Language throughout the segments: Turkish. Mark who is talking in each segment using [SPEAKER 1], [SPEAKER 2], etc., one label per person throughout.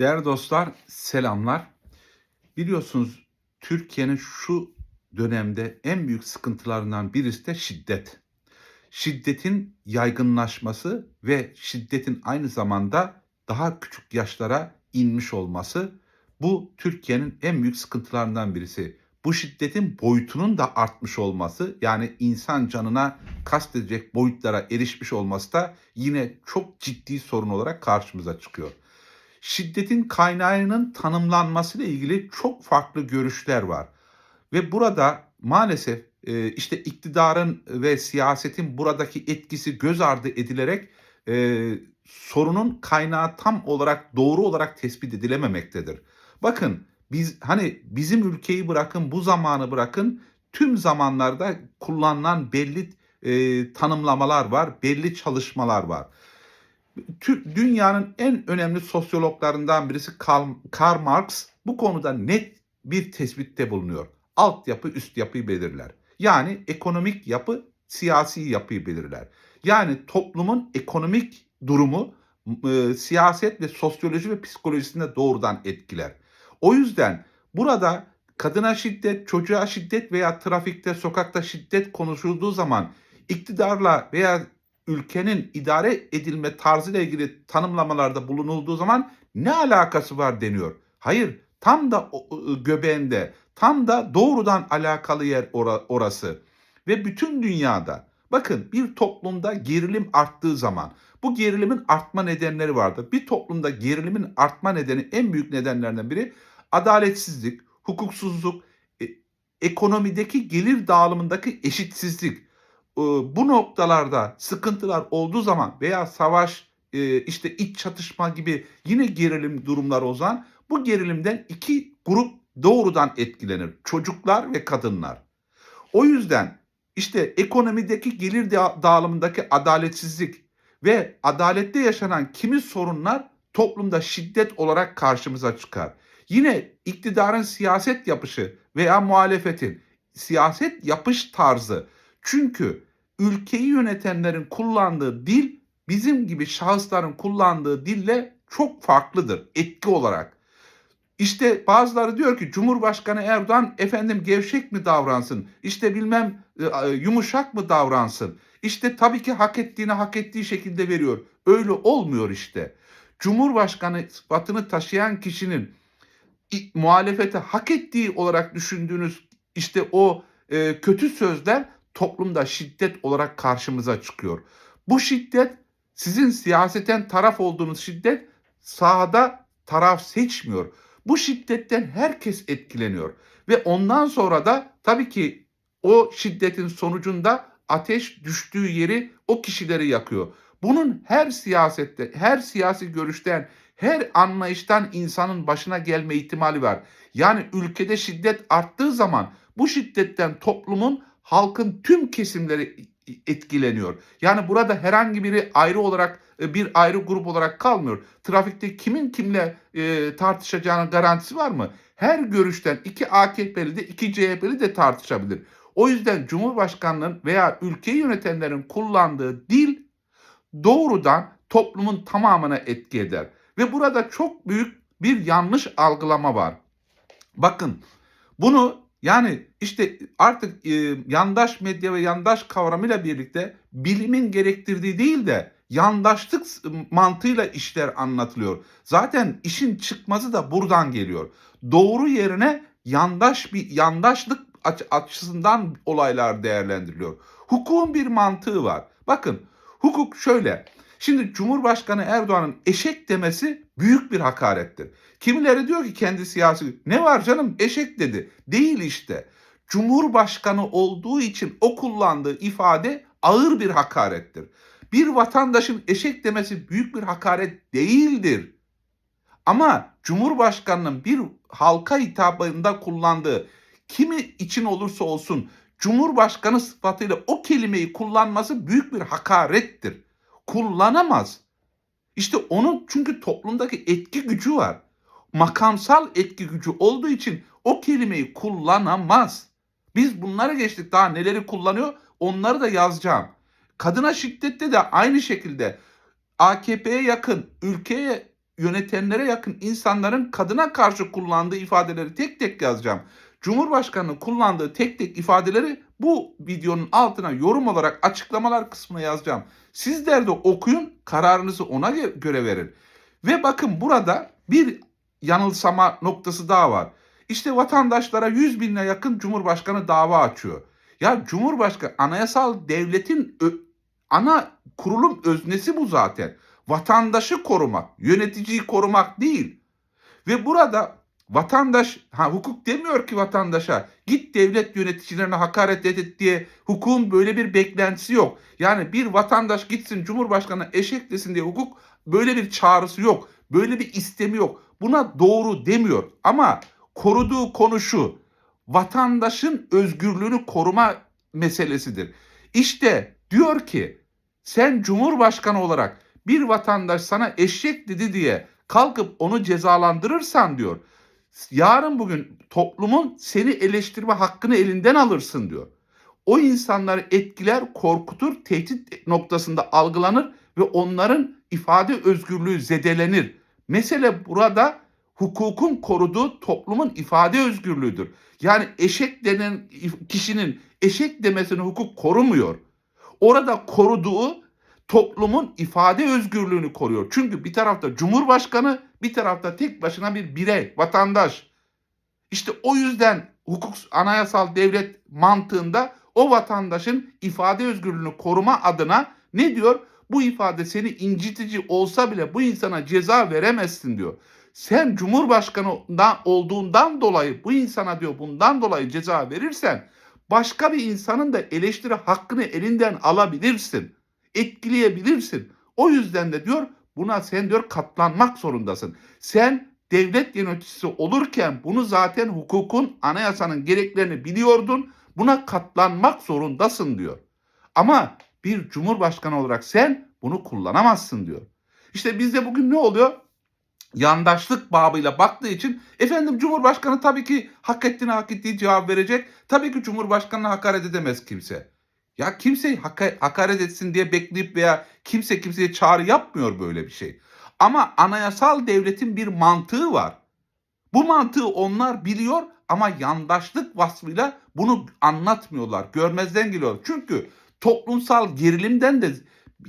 [SPEAKER 1] Değerli dostlar, selamlar. Biliyorsunuz Türkiye'nin şu dönemde en büyük sıkıntılarından birisi de şiddet. Şiddetin yaygınlaşması ve şiddetin aynı zamanda daha küçük yaşlara inmiş olması bu Türkiye'nin en büyük sıkıntılarından birisi. Bu şiddetin boyutunun da artmış olması yani insan canına kastedecek boyutlara erişmiş olması da yine çok ciddi sorun olarak karşımıza çıkıyor şiddetin kaynağının tanımlanması ile ilgili çok farklı görüşler var. Ve burada maalesef e, işte iktidarın ve siyasetin buradaki etkisi göz ardı edilerek e, sorunun kaynağı tam olarak doğru olarak tespit edilememektedir. Bakın biz hani bizim ülkeyi bırakın bu zamanı bırakın tüm zamanlarda kullanılan belli e, tanımlamalar var, belli çalışmalar var. Dünyanın en önemli sosyologlarından birisi Karl, Marx bu konuda net bir tespitte bulunuyor. Altyapı üst yapıyı belirler. Yani ekonomik yapı siyasi yapıyı belirler. Yani toplumun ekonomik durumu e, siyaset ve sosyoloji ve psikolojisinde doğrudan etkiler. O yüzden burada kadına şiddet, çocuğa şiddet veya trafikte, sokakta şiddet konuşulduğu zaman iktidarla veya ülkenin idare edilme tarzıyla ilgili tanımlamalarda bulunulduğu zaman ne alakası var deniyor. Hayır, tam da göbeğinde, tam da doğrudan alakalı yer ora- orası. Ve bütün dünyada bakın bir toplumda gerilim arttığı zaman bu gerilimin artma nedenleri vardır. Bir toplumda gerilimin artma nedeni en büyük nedenlerden biri adaletsizlik, hukuksuzluk, e- ekonomideki gelir dağılımındaki eşitsizlik bu noktalarda sıkıntılar olduğu zaman veya savaş, e, işte iç çatışma gibi yine gerilim durumları o zaman bu gerilimden iki grup doğrudan etkilenir. Çocuklar ve kadınlar. O yüzden işte ekonomideki gelir da- dağılımındaki adaletsizlik ve adalette yaşanan kimi sorunlar toplumda şiddet olarak karşımıza çıkar. Yine iktidarın siyaset yapışı veya muhalefetin siyaset yapış tarzı çünkü ülkeyi yönetenlerin kullandığı dil bizim gibi şahısların kullandığı dille çok farklıdır etki olarak. İşte bazıları diyor ki Cumhurbaşkanı Erdoğan efendim gevşek mi davransın? İşte bilmem e, yumuşak mı davransın? İşte tabii ki hak ettiğini hak ettiği şekilde veriyor. Öyle olmuyor işte. Cumhurbaşkanı sıfatını taşıyan kişinin muhalefete hak ettiği olarak düşündüğünüz işte o e, kötü sözler toplumda şiddet olarak karşımıza çıkıyor. Bu şiddet sizin siyaseten taraf olduğunuz şiddet sahada taraf seçmiyor. Bu şiddetten herkes etkileniyor ve ondan sonra da tabii ki o şiddetin sonucunda ateş düştüğü yeri o kişileri yakıyor. Bunun her siyasette, her siyasi görüşten, her anlayıştan insanın başına gelme ihtimali var. Yani ülkede şiddet arttığı zaman bu şiddetten toplumun, halkın tüm kesimleri etkileniyor. Yani burada herhangi biri ayrı olarak e, bir ayrı grup olarak kalmıyor. Trafikte kimin kimle e, tartışacağının garantisi var mı? Her görüşten iki AKP'li de iki CHP'li de tartışabilir. O yüzden Cumhurbaşkanının veya ülkeyi yönetenlerin kullandığı dil doğrudan toplumun tamamına etki eder. Ve burada çok büyük bir yanlış algılama var. Bakın bunu yani işte artık e, yandaş medya ve yandaş kavramıyla birlikte bilimin gerektirdiği değil de yandaşlık mantığıyla işler anlatılıyor. Zaten işin çıkmazı da buradan geliyor. Doğru yerine yandaş bir yandaşlık aç- açısından olaylar değerlendiriliyor. Hukukun bir mantığı var. Bakın hukuk şöyle. Şimdi Cumhurbaşkanı Erdoğan'ın eşek demesi büyük bir hakarettir. Kimileri diyor ki kendi siyasi ne var canım eşek dedi. Değil işte. Cumhurbaşkanı olduğu için o kullandığı ifade ağır bir hakarettir. Bir vatandaşın eşek demesi büyük bir hakaret değildir. Ama Cumhurbaşkanının bir halka hitabında kullandığı kimi için olursa olsun Cumhurbaşkanı sıfatıyla o kelimeyi kullanması büyük bir hakarettir. Kullanamaz. İşte onun çünkü toplumdaki etki gücü var. Makamsal etki gücü olduğu için o kelimeyi kullanamaz. Biz bunları geçtik daha neleri kullanıyor onları da yazacağım. Kadına şiddette de aynı şekilde AKP'ye yakın, ülkeye yönetenlere yakın insanların kadına karşı kullandığı ifadeleri tek tek yazacağım. Cumhurbaşkanının kullandığı tek tek ifadeleri bu videonun altına yorum olarak açıklamalar kısmına yazacağım. Sizler de okuyun, kararınızı ona göre verin. Ve bakın burada bir yanılsama noktası daha var. İşte vatandaşlara 100 bine yakın Cumhurbaşkanı dava açıyor. Ya Cumhurbaşkanı anayasal devletin ana kurulum öznesi bu zaten. Vatandaşı korumak, yöneticiyi korumak değil. Ve burada vatandaş, ha hukuk demiyor ki vatandaşa git devlet yöneticilerine hakaret et diye hukukun böyle bir beklentisi yok. Yani bir vatandaş gitsin Cumhurbaşkanı eşek desin diye hukuk böyle bir çağrısı yok. Böyle bir istemi yok. Buna doğru demiyor ama koruduğu konu şu. Vatandaşın özgürlüğünü koruma meselesidir. İşte diyor ki sen Cumhurbaşkanı olarak bir vatandaş sana eşek dedi diye kalkıp onu cezalandırırsan diyor. Yarın bugün toplumun seni eleştirme hakkını elinden alırsın diyor. O insanları etkiler, korkutur, tehdit noktasında algılanır ve onların ifade özgürlüğü zedelenir. Mesele burada hukukun koruduğu toplumun ifade özgürlüğüdür. Yani eşek denen kişinin eşek demesini hukuk korumuyor. Orada koruduğu toplumun ifade özgürlüğünü koruyor. Çünkü bir tarafta cumhurbaşkanı, bir tarafta tek başına bir birey, vatandaş. İşte o yüzden hukuk anayasal devlet mantığında o vatandaşın ifade özgürlüğünü koruma adına ne diyor? Bu ifade seni incitici olsa bile bu insana ceza veremezsin diyor. Sen cumhurbaşkanı olduğundan dolayı bu insana diyor bundan dolayı ceza verirsen başka bir insanın da eleştiri hakkını elinden alabilirsin. Etkileyebilirsin. O yüzden de diyor buna sen diyor katlanmak zorundasın. Sen devlet yöneticisi olurken bunu zaten hukukun, anayasanın gereklerini biliyordun. Buna katlanmak zorundasın diyor. Ama bir cumhurbaşkanı olarak sen bunu kullanamazsın diyor. İşte bizde bugün ne oluyor? yandaşlık babıyla baktığı için efendim Cumhurbaşkanı tabii ki hak ettiğine hak ettiği cevap verecek. Tabii ki Cumhurbaşkanı'na hakaret edemez kimse. Ya kimse hakaret etsin diye bekleyip veya kimse kimseye çağrı yapmıyor böyle bir şey. Ama anayasal devletin bir mantığı var. Bu mantığı onlar biliyor ama yandaşlık vasfıyla bunu anlatmıyorlar. Görmezden geliyor. Çünkü toplumsal gerilimden de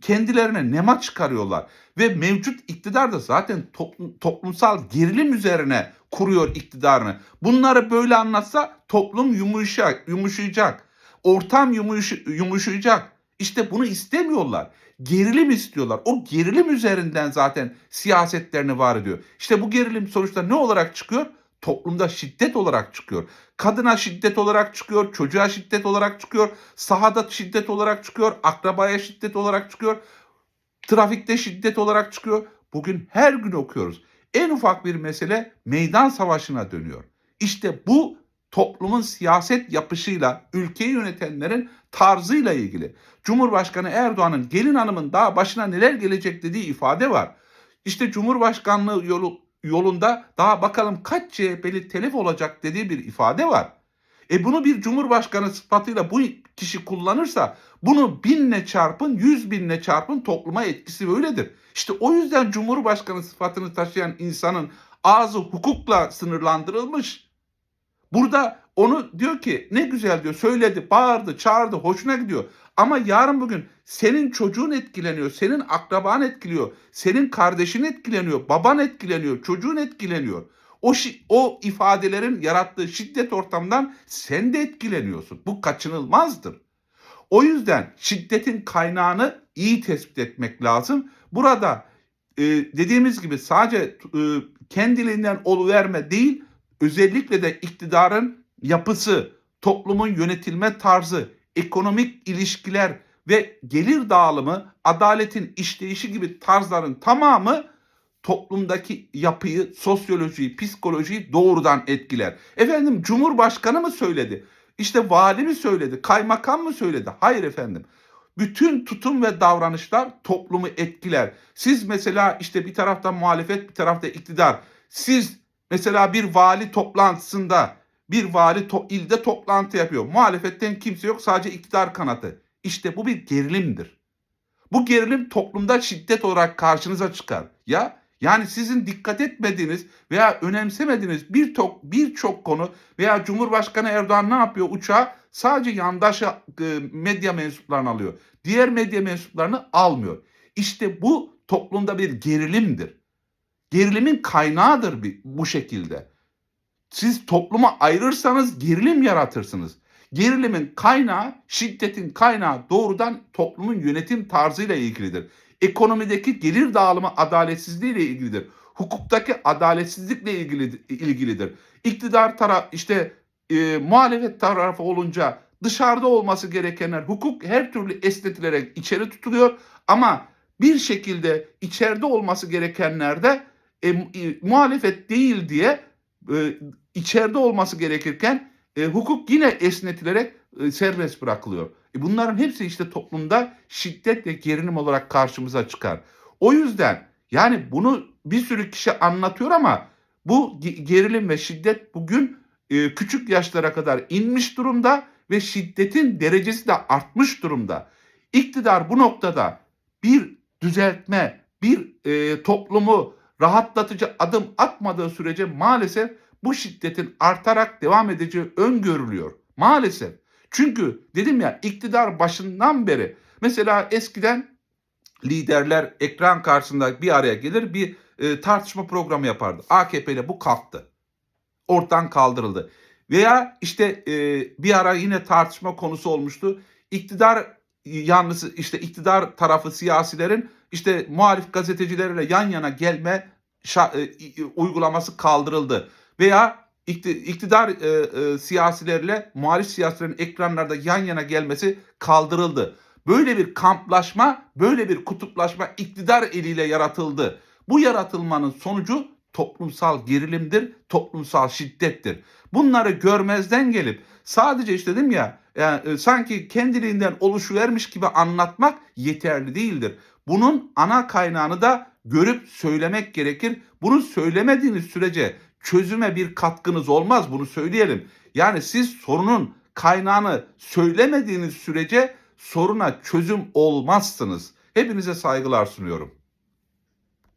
[SPEAKER 1] kendilerine nema çıkarıyorlar. Ve mevcut iktidar da zaten toplum, toplumsal gerilim üzerine kuruyor iktidarını. Bunları böyle anlatsa toplum yumuşak, yumuşayacak. Ortam yumuş, yumuşayacak. İşte bunu istemiyorlar. Gerilim istiyorlar. O gerilim üzerinden zaten siyasetlerini var ediyor. İşte bu gerilim sonuçta ne olarak çıkıyor? toplumda şiddet olarak çıkıyor. Kadına şiddet olarak çıkıyor, çocuğa şiddet olarak çıkıyor, sahada şiddet olarak çıkıyor, akrabaya şiddet olarak çıkıyor, trafikte şiddet olarak çıkıyor. Bugün her gün okuyoruz. En ufak bir mesele meydan savaşına dönüyor. İşte bu toplumun siyaset yapışıyla, ülkeyi yönetenlerin tarzıyla ilgili. Cumhurbaşkanı Erdoğan'ın gelin hanımın daha başına neler gelecek dediği ifade var. İşte Cumhurbaşkanlığı yolu yolunda daha bakalım kaç CHP'li telef olacak dediği bir ifade var. E bunu bir cumhurbaşkanı sıfatıyla bu kişi kullanırsa bunu binle çarpın, yüz binle çarpın topluma etkisi böyledir. İşte o yüzden cumhurbaşkanı sıfatını taşıyan insanın ağzı hukukla sınırlandırılmış. Burada onu diyor ki ne güzel diyor söyledi, bağırdı, çağırdı, hoşuna gidiyor. Ama yarın bugün senin çocuğun etkileniyor, senin akraban etkiliyor, senin kardeşin etkileniyor, baban etkileniyor, çocuğun etkileniyor. O, o ifadelerin yarattığı şiddet ortamından sen de etkileniyorsun. Bu kaçınılmazdır. O yüzden şiddetin kaynağını iyi tespit etmek lazım. Burada e, dediğimiz gibi sadece e, kendiliğinden oluverme değil, özellikle de iktidarın yapısı, toplumun yönetilme tarzı, ekonomik ilişkiler ve gelir dağılımı, adaletin işleyişi gibi tarzların tamamı toplumdaki yapıyı, sosyolojiyi, psikolojiyi doğrudan etkiler. Efendim Cumhurbaşkanı mı söyledi? İşte vali mi söyledi? Kaymakam mı söyledi? Hayır efendim. Bütün tutum ve davranışlar toplumu etkiler. Siz mesela işte bir tarafta muhalefet, bir tarafta iktidar. Siz mesela bir vali toplantısında bir vali to ilde toplantı yapıyor. Muhalefetten kimse yok sadece iktidar kanatı. İşte bu bir gerilimdir. Bu gerilim toplumda şiddet olarak karşınıza çıkar. Ya Yani sizin dikkat etmediğiniz veya önemsemediğiniz birçok birçok konu veya Cumhurbaşkanı Erdoğan ne yapıyor? Uçağı sadece yandaşı e, medya mensuplarını alıyor. Diğer medya mensuplarını almıyor. İşte bu toplumda bir gerilimdir. Gerilimin kaynağıdır bu şekilde. Siz topluma ayırırsanız gerilim yaratırsınız. Gerilimin kaynağı, şiddetin kaynağı doğrudan toplumun yönetim tarzıyla ilgilidir. Ekonomideki gelir dağılımı adaletsizliğiyle ilgilidir. Hukuktaki adaletsizlikle ilgili, ilgilidir. İktidar taraf işte e, muhalefet tarafı olunca dışarıda olması gerekenler hukuk her türlü esnetilerek içeri tutuluyor ama bir şekilde içeride olması gerekenlerde e, e, muhalefet değil diye e, içeride olması gerekirken e, hukuk yine esnetilerek e, serbest bırakılıyor. E, bunların hepsi işte toplumda şiddet ve gerilim olarak karşımıza çıkar. O yüzden yani bunu bir sürü kişi anlatıyor ama bu ge- gerilim ve şiddet bugün e, küçük yaşlara kadar inmiş durumda ve şiddetin derecesi de artmış durumda. İktidar bu noktada bir düzeltme, bir e, toplumu rahatlatıcı adım atmadığı sürece maalesef bu şiddetin artarak devam edeceği öngörülüyor. Maalesef. Çünkü dedim ya iktidar başından beri mesela eskiden liderler ekran karşısında bir araya gelir bir e, tartışma programı yapardı. AKP ile bu kalktı. Ortadan kaldırıldı. Veya işte e, bir ara yine tartışma konusu olmuştu. İktidar yanlısı işte iktidar tarafı siyasilerin işte muhalif gazetecilerle yan yana gelme e, uygulaması kaldırıldı. Veya ikti- iktidar e, e, siyasilerle muhalif siyasilerin ekranlarda yan yana gelmesi kaldırıldı. Böyle bir kamplaşma, böyle bir kutuplaşma iktidar eliyle yaratıldı. Bu yaratılmanın sonucu toplumsal gerilimdir, toplumsal şiddettir. Bunları görmezden gelip sadece işte dedim ya yani e, sanki kendiliğinden oluşuvermiş gibi anlatmak yeterli değildir. Bunun ana kaynağını da görüp söylemek gerekir. Bunu söylemediğiniz sürece çözüme bir katkınız olmaz bunu söyleyelim. Yani siz sorunun kaynağını söylemediğiniz sürece soruna çözüm olmazsınız. Hepinize saygılar sunuyorum.